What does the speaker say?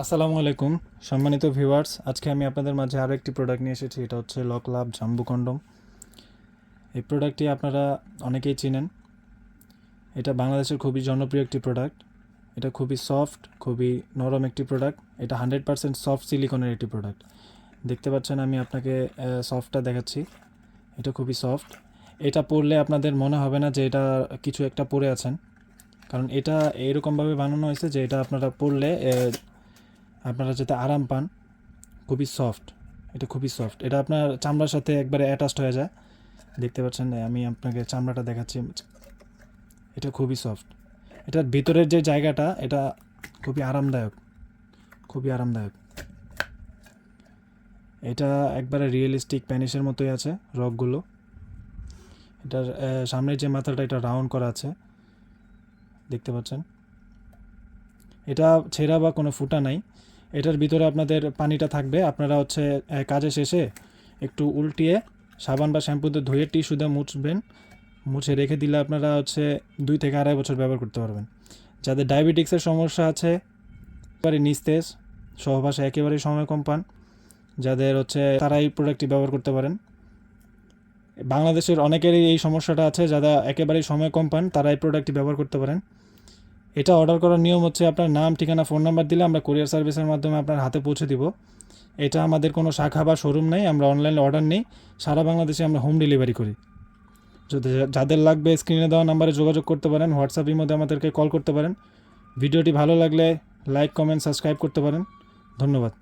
আসসালামু আলাইকুম, সম্মানিত ভিউয়ার্স। আজকে আমি আপনাদের মাঝে আরও একটি প্রোডাক্ট নিয়ে এসেছি, এটা হচ্ছে লক লাভ জাম্বু কন্ডম এই প্রোডাক্টটি আপনারা অনেকেই চিনেন। এটা বাংলাদেশের খুবই জনপ্রিয় একটি প্রোডাক্ট এটা খুবই সফট খুবই নরম একটি প্রোডাক্ট এটা হান্ড্রেড পারসেন্ট সফট সিলিকনের একটি প্রোডাক্ট দেখতে পাচ্ছেন, আমি আপনাকে সফটটা দেখাচ্ছি। এটা খুবই সফট এটা পরলে আপনাদের মনে হবে না যে এটা কিছু একটা পরে আছেন। কারণ এটা এরকমভাবে বানানো হয়েছে যে এটা আপনারা পরলে আপনারা যাতে আরাম পান, খুবই সফট এটা খুবই সফট এটা আপনার চামড়ার সাথে একবারে অ্যাটাচড হয়ে যায়। দেখতে পাচ্ছেন, আমি আপনাকে চামড়াটা দেখাচ্ছি। এটা খুবই সফট এটার ভিতরের যে জায়গাটা, এটা খুবই আরামদায়ক খুবই আরামদায়ক। এটা একবারে রিয়েলিস্টিক প্যানিসের মতোই আছে রকগুলো এটার সামনের যে মাথাটা, এটা রাউন্ড করা আছে। দেখতে পাচ্ছেন? এটা ছেঁড়া বা কোনো ফুটা নাই। এটার ভিতরে আপনাদের পানিটা থাকবে। আপনারা হচ্ছে কাজে শেষে একটু উল্টিয়ে সাবান বা শ্যাম্পুতে ধুয়ে টিস্যু দিয়ে মুছবেন। মুছে রেখে দিলে আপনারা হচ্ছে দুই থেকে আড়াই বছর ব্যবহার করতে পারবেন। যাদের ডায়াবেটিক্সের সমস্যা আছে, একেবারে নিস্তেজ, সহবাসে একেবারেই সময় কম পান। যাদের হচ্ছে তারা এই প্রোডাক্টটি ব্যবহার করতে পারেন। বাংলাদেশের অনেকেরই এই সমস্যাটা আছে, যারা একেবারেই সময় কম পান তারা এই প্রোডাক্টটি ব্যবহার করতে পারেন। এটা অর্ডার করার নিয়ম হচ্ছে আপনার নাম, ঠিকানা ফোন নাম্বার দিলে আমরা কুরিয়ার সার্ভিসের মাধ্যমে আপনার হাতে পৌঁছে দিব। এটা আমাদের কোনো শাখা বা শোরুম নেই, আমরা অনলাইনে অর্ডার নেই, সারা বাংলাদেশে আমরা হোম ডেলিভারি করি। যদি যাদের লাগবে স্ক্রিনে দেওয়া নাম্বারে যোগাযোগ করতে পারেন হোয়াটসঅ্যাপের মধ্যে আমাদেরকে কল করতে পারেন। ভিডিওটি ভালো লাগলে লাইক কমেন্ট সাবস্ক্রাইব করতে পারেন। ধন্যবাদ।